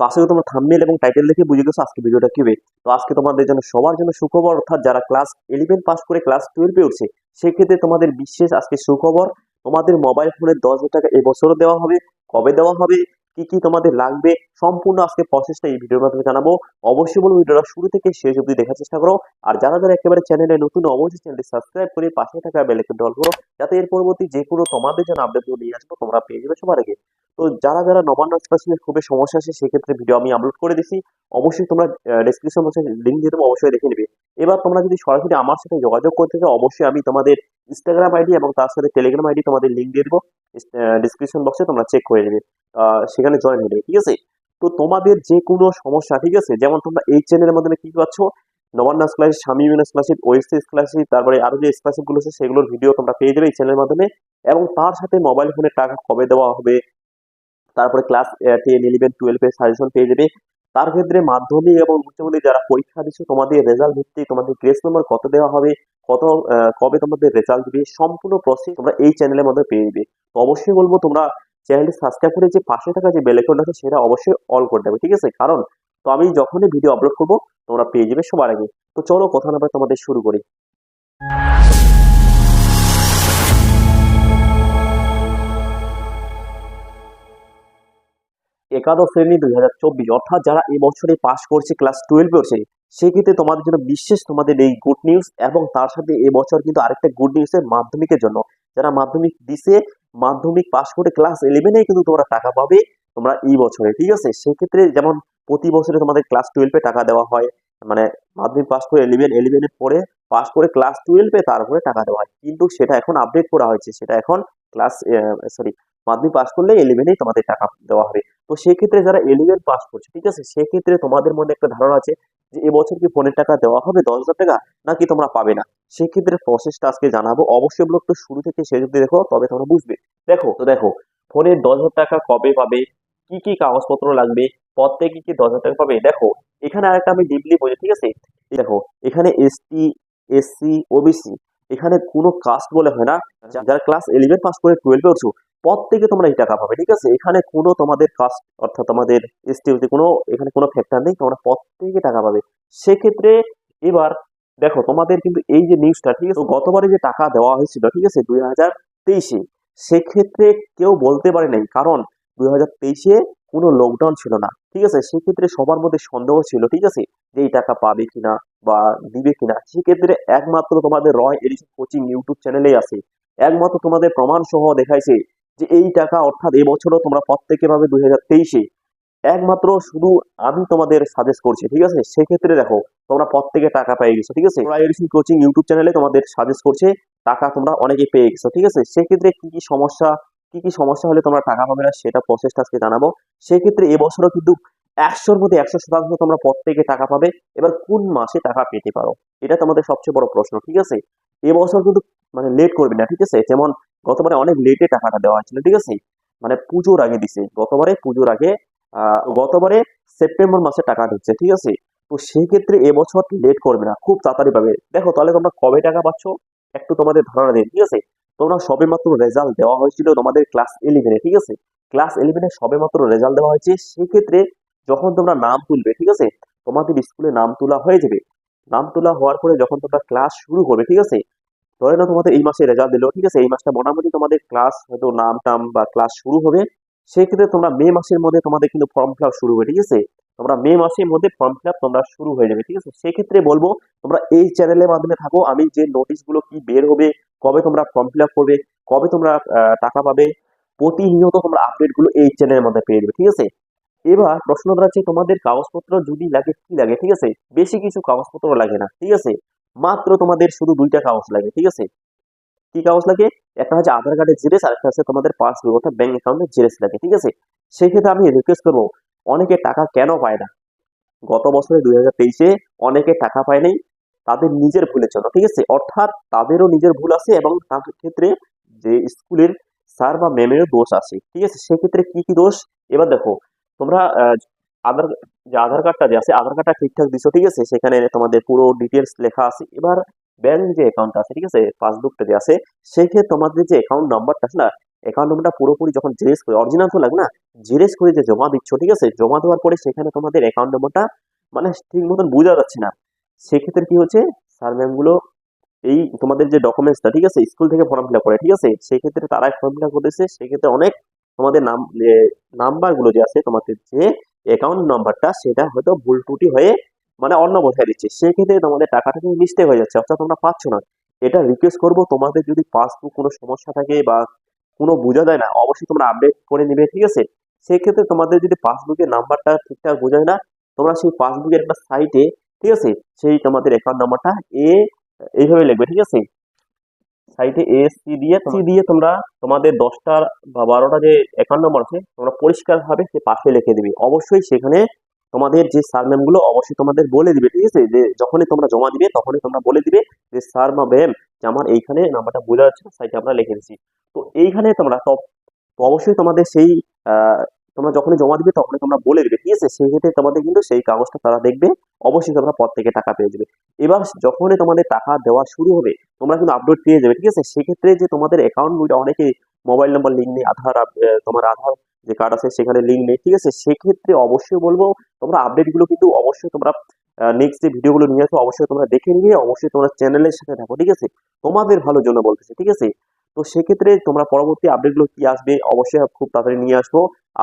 তো আজকে তোমরা থাম্বনেল এবং টাইটেল দেখে বুঝে গেছো আজকে ভিডিওটা কি হবে। তো আজকে তোমাদের জন্য সবার জন্য সুখবর, অর্থাৎ যারা ক্লাস ইলেভেন পাস করে ক্লাস টুয়েলভে উঠছে, সেক্ষেত্রে তোমাদের বিশেষ আজকে সুখবর, তোমাদের মোবাইল ফোনে দশ হাজার টাকা এবছরও দেওয়া হবে, কবে দেওয়া হবে, কি কি তোমাদের লাগবে, সম্পূর্ণ আজকে প্রসেসটা এই ভিডিওর মাধ্যমে জানাব। অবশ্যই বলব ভিডিওটা শুরু থেকে শেষ অবধি দেখার চেষ্টা করো। আর যারা যারা একেবারে চ্যানেলে নতুন, অবশ্যই চ্যানেলটি সাবস্ক্রাইব করে পাশে থাকা বেলাইকন ডল করো, যাতে এর পরবর্তী যে কোনো তোমাদের জন্য আপডেটগুলো নিয়ে আসব, তোমরা পেয়ে যাবে সবার আগে। তো যারা যারা নবান্ন এক্সপ্রেশনের খুবই সমস্যা আছে, সেক্ষেত্রে ভিডিও আমি আপলোড করে দিছি। অবশ্যই তোমরা ডিসক্রিপশন বক্সে লিঙ্ক দিয়ে দেবো, অবশ্যই দেখে নেবে। এবার তোমরা যদি সরাসরি আমার সাথে যোগাযোগ করতে চাও, অবশ্যই আমি তোমাদের ইনস্টাগ্রাম আইডি এবং তার সাথে টেলিগ্রাম আইডি তোমাদের লিঙ্ক দিয়ে দেবো। ডিসক্রিপশন বক্সে তোমরা চেক করে নেবে সেখানে জয়েন হয়ে ঠিক আছে? তো তোমাদের যে কোনো সমস্যা, ঠিক আছে? যেমন তোমরা এই চ্যানেলের মাধ্যমে কি পাচ্ছ? নবান্ন স্কলারশিপ, স্বামী বিনা স্কলারশিপ ওয়েস্ট স্কলারশিপ, তারপরে আরও যে স্কলারশিপগুলো আছে, সেগুলোর ভিডিও তোমরা পেয়ে যাবে এই চ্যানেলের মাধ্যমে। এবং তার সাথে মোবাইল ফোনের টাকা কবে দেওয়া হবে তারপরে ক্লাস টেন ইলেভেন টুয়েলভের সাজেশন পেয়ে যাবে। তার ক্ষেত্রে মাধ্যমিক এবং উচ্চ মাধ্যমিক যারা পরীক্ষা দিচ্ছে, তোমাদের রেজাল্ট ভিত্তিক তোমাদের গ্রেস নম্বর কত দেওয়া হবে, কত কবে তোমাদের রেজাল্ট দিবে, সম্পূর্ণ প্রসেস তোমরা এই চ্যানেলের মধ্যে পেয়ে যাবে। তো অবশ্যই বলব, তোমরা চ্যানেলটি সাবস্ক্রাইব করে যে পাশে থাকা যে বেল আছে, সেটা অবশ্যই অল করে দেবে, ঠিক আছে? কারণ তো আমি যখনই ভিডিও আপলোড করব, তোমরা পেয়ে যাবে সবার আগে। তো চলো, কথা না তোমাদের শুরু করি। একাদশ শ্রেণি দুই হাজার চব্বিশ, অর্থাৎ যারা এই বছরে পাশ করছে ক্লাস টুয়েলভে করছে সেক্ষেত্রে তোমাদের জন্য বিশেষ তোমাদের এই গুড নিউজ এবং তার সাথে এবছর কিন্তু আরেকটা গুড নিউজ এর মাধ্যমিকের জন্য। যারা মাধ্যমিক দিছে, মাধ্যমিক পাশ করে ক্লাস ইলেভেনে কিন্তু তোমরা টাকা পাবে তোমরা এই বছরে, ঠিক আছে? সেক্ষেত্রে যেমন প্রতি বছরে তোমাদের ক্লাস টুয়েলভে টাকা দেওয়া হয় মানে মাধ্যমিক পাস করে ইলেভেন ইলেভেনে পড়ে পাস করে ক্লাস টুয়েলভে তারপরে টাকা দেওয়া হয়। কিন্তু সেটা এখন আপডেট করা হয়েছে, সেটা এখন ক্লাস সরি মাধ্যমিক পাস করলে ইলেভেনেই তোমাদের টাকা দেওয়া হবে। তো সেক্ষেত্রে যারা ইলেভেন পাস করছে, ঠিক আছে? সেক্ষেত্রে তোমাদের মধ্যে একটা ধারণা আছে যে এবছর কি ফোনের টাকা দেওয়া হবে, দশ হাজার টাকা? নাকি তোমরা পাবে না? সেক্ষেত্রে প্রসেসটা আজকে জানাব। অবশ্যই ব্লগ তো শুরু থেকে শেষ অব্দি দেখো, তবে তোমরা বুঝবে। দেখো, তো দেখো ফোনের দশ হাজার টাকা কবে পাবে? কি কি কাগজপত্র লাগবে? প্রত্যেকে কি দশ হাজার টাকা পাবে? দেখো, এখানে আরেকটা আমি ডিপলি বলি, ঠিক আছে? দেখো, এখানে এসটি এসসি ওবিসি এখানে কোনো কাস্ট বলে হয় না। যারা ক্লাস ইলেভেন পাস করে টুয়েলভে উঠছো প্রত্যেকে তোমরা এই টাকা পাবে, ঠিক আছে? এখানে কোনো তোমাদের কাস্ট অর্থাৎ তোমাদের এসটি কোনো, এখানে কোনো ফ্যাক্টর নেই, তোমরা প্রত্যেকে টাকা পাবে। সেক্ষেত্রে এবার দেখো, তোমাদের কিন্তু এই যে নিউজটা ঠিক আছে? গতবারে যে টাকা দেওয়া হয়েছিল, ঠিক আছে, দুই হাজার তেইশে, সেক্ষেত্রে কেউ বলতে পারে নাই, কারণ দুই হাজার তেইশে কোনো লকডাউন ছিল না, ঠিক আছে? সেক্ষেত্রে সবার মধ্যে সন্দেহ ছিল, ঠিক আছে, যে এই টাকা পাবে কিনা বা দিবে কিনা। সেক্ষেত্রে একমাত্র তোমাদের রয় এডিশন কোচিং ইউটিউব চ্যানেলেই আছে। একমাত্র তোমাদের প্রমাণ সহ দেখাইছে যে এই টাকা অর্থাৎ এবছরও তোমরা প্রত্যেকে পাবে দুই হাজার তেইশে। একমাত্র শুধু আমি তোমাদের সাজেস্ট করছি, ঠিক আছে? সেক্ষেত্রে দেখো, তোমরা প্রত্যেকে টাকা পেয়ে গেছো, ঠিক আছে? কোচিং ইউটিউব চ্যানেলে তোমাদের সাজেস্ট করছে, টাকা তোমরা অনেকে পেয়ে গেছো, ঠিক আছে? সেক্ষেত্রে কি কি সমস্যা, কি কি সমস্যা হলে তোমরা টাকা পাবে না সেটা প্রসেসটা আজকে জানাব। সেক্ষেত্রে এবছরও কিন্তু একশোর মধ্যে একশো শতাংশ তোমরা প্রত্যেকে টাকা পাবে। এবার কোন মাসে টাকা পেতে পারো? এটা তোমাদের সবচেয়ে বড় প্রশ্ন, ঠিক আছে? এবছর কিন্তু মানে লেট করবে না, ঠিক আছে? যেমন গতবারে অনেক লেটে টাকাটা দেওয়া হয়েছিল, ঠিক আছে? মানে পুজোর আগে দিছে। গতবারে পুজোর আগে গতবারে সেপ্টেম্বর মাসে টাকা ঢুকছে, ঠিক আছে? তো সেই ক্ষেত্রে এবছর লেট করবে না, খুব তাড়াতাড়ি পাবে। দেখো, তাহলে তোমরা কবে টাকা পাচ্ছ? একটু তোমাদের ধারণা দিন ঠিক আছে? তোমরা সবে মাত্র রেজাল্ট দেওয়া হয়েছিল তোমাদের ক্লাস ইলেভেনে ঠিক আছে? ক্লাস ইলেভেনে সবে মাত্র রেজাল্ট দেওয়া হয়েছে। সেক্ষেত্রে যখন তোমরা নাম তুলবে, ঠিক আছে? তোমাদের স্কুলে নাম তোলা হয়ে যাবে। নাম তোলা হওয়ার পরে যখন তোমরা ক্লাস শুরু করবে, ঠিক আছে? ধরে নাও তোমাদের এই মাসে রেজাল্ট দিলো, ঠিক আছে? এই মাসটা মোটামুটি তোমাদের ক্লাস হয়তো নাম টাম বা ক্লাস শুরু হবে। সেক্ষেত্রে তোমরা মে মাসের মধ্যে তোমাদের কিন্তু ফর্ম ফিল শুরু হবে, ঠিক আছে? তোমরা মে মাসের মধ্যে ফর্ম ফিল তোমরা শুরু হয়ে যাবে, ঠিক আছে? সেক্ষেত্রে বলব, তোমরা এই চ্যানেলের মাধ্যমে থাকো। আমি যে নোটিশগুলো কি বের হবে, কবে তোমরা ফর্ম ফিল করবে, কবে তোমরা টাকা পাবে, প্রতিনিয়ত তোমরা আপডেটগুলো এই চ্যানেলের মধ্যে পেয়ে যাবে, ঠিক আছে? এবার প্রশ্ন দাঁড়াচ্ছে তোমাদের কাগজপত্র যদি লাগে, কি লাগে, ঠিক আছে? বেশি কিছু কাগজপত্র লাগে না, ঠিক আছে? মাত্র তোমাদের শুধু দুইটা কাগজ লাগে, ঠিক আছে? কি কাগজ লাগে? একটা হচ্ছে আধার কার্ডের জেরেস আর একটা হচ্ছে তোমাদের পাসবুক অর্থাৎ ব্যাংক অ্যাকাউন্টের জেরেস লাগে, ঠিক আছে? সেক্ষেত্রে আমি রিকোয়েস্ট করব, অনেকে টাকা কেন পায় না? গত বছরে দুই হাজার তেইশে অনেকে টাকা পায় নাই, তাদের নিজের ভুলের জন্য, ঠিক আছে? অর্থাৎ তাদেরও নিজের ভুল আছে এবং তার ক্ষেত্রে যে স্কুলের স্যার বা ম্যামেরও দোষ আছে, ঠিক আছে? সেক্ষেত্রে কি কি দোষ? এবার দেখো, তোমরা আধার যে আধার কার্ডটা যে আছে, আধার কার্ডটা ঠিকঠাক দিছো, ঠিক আছে? সেখানে তোমাদের পুরো ডিটেলস লেখা আছে। এবার ব্যাংক যে অ্যাকাউন্ট আছে, ঠিক আছে? পাসবুকটা যে আছে, সেক্ষেত্রে তোমাদের যে অ্যাকাউন্ট নাম্বারটা আছে না অ্যাকাউন্ট নাম্বারটা পুরোপুরি যখন জেরেস করে অরিজিনাল তো লাগবে না জেরেস করে যে জমা দিচ্ছ, ঠিক আছে? জমা দেওয়ার পরে সেখানে তোমাদের অ্যাকাউন্ট নাম্বারটা মানে ঠিক মতন বোঝা যাচ্ছে না। সেক্ষেত্রে কি হচ্ছে? স্যার ম্যামগুলো এই তোমাদের যে ডকুমেন্টসটা ঠিক আছে? স্কুল থেকে ফর্ম ফিল করে, ঠিক আছে? সেক্ষেত্রে তারাই ফর্ম ফিল করতেছে। সেক্ষেত্রে অনেক তোমাদের নাম নাম্বারগুলো যে আছে, তোমাদের যে অ্যাকাউন্ট নাম্বারটা সেটা হয়তো ভুল ত্রুটি হয়ে মানে অন্য বোঝায় দিচ্ছে। সেক্ষেত্রে তোমাদের টাকাটা কিন্তু মিস্টেক হয়ে যাচ্ছে, অর্থাৎ তোমরা পাচ্ছ না। এটা রিকোয়েস্ট করব, তোমাদের যদি পাসবুক কোনো সমস্যা থাকে বা কোনো বোঝা যায় না, অবশ্যই তোমরা আপডেট করে নেবে, ঠিক আছে? সেক্ষেত্রে তোমাদের যদি পাসবুকের নাম্বারটা ঠিকঠাক বোঝায় না, তোমরা সেই পাসবুকের একটা সাইটে ঠিক আছে? সেই তোমাদের অ্যাকাউন্ট নাম্বারটা এ, এইভাবে লিখবে, ঠিক আছে? সাইটে এএসসি দিয়ে সি দিয়ে তোমরা তোমাদের দশটা বা বারোটা যে অ্যাকাউন্ট নাম্বার আছে তোমরা পরিষ্কারভাবে সে পাশে লিখে দিবে। অবশ্যই সেখানে তোমাদের যে স্যার ম্যামগুলো অবশ্যই তোমাদের বলে দিবে ঠিক আছে? যে যখনই তোমরা জমা দিবে তখনই তোমরা বলে দিবে যে স্যার বা ম্যাম যে আমার এইখানে নাম্বারটা বোঝা যাচ্ছে না সাইটে আমরা লিখে দিচ্ছি। তো এইখানে তোমরা অবশ্যই তোমাদের সেই তোমরা যখনই জমা দিবে, তখনই তোমরা বলে দিবে, ঠিক আছে? সেই ক্ষেত্রে তোমাদের কিন্তু সেই কাগজটা তারা দেখবে, অবশ্যই তোমরা পর থেকে টাকা পেয়ে যাবে। এবার যখনই তোমাদের টাকা দেওয়া শুরু হবে, তোমরা কিন্তু আপডেট পেয়ে যাবে, ঠিক আছে? সেক্ষেত্রে যে তোমাদের অ্যাকাউন্ট বইটা, অনেকে মোবাইল নাম্বার লিঙ্ক নেই, আধার তোমার আধার যে কার্ড আছে, সেখানে লিঙ্ক নেই, ঠিক আছে? সেক্ষেত্রে অবশ্যই বলব, তোমরা আপডেটগুলো কিন্তু অবশ্যই তোমরা নেক্সট যে ভিডিওগুলো নিয়ে আসব অবশ্যই তোমরা দেখে নিবে অবশ্যই তোমরা চ্যানেলের সাথে থাকো, ঠিক আছে? তোমাদের ভালোর জন্য বলতেছে, ঠিক আছে? তো সেক্ষেত্রে তোমরা পরবর্তী আপডেটগুলো কি আসবে, অবশ্যই খুব তাড়াতাড়ি নিয়ে আসব।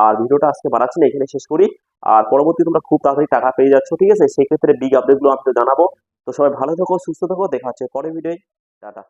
আর ভিডিওটা আজকে বাড়াচ্ছি না, এখানে শেষ করি। আর পরবর্তী তোমরা খুব তাড়াতাড়ি টাকা পেয়ে যাচ্ছ, ঠিক আছে? সেক্ষেত্রে বিগ আপডেটগুলো আমি জানাব। তো সবাই ভালো থাকো, সুস্থ থাকো, দেখা হচ্ছে পরের ভিডিও টাটা।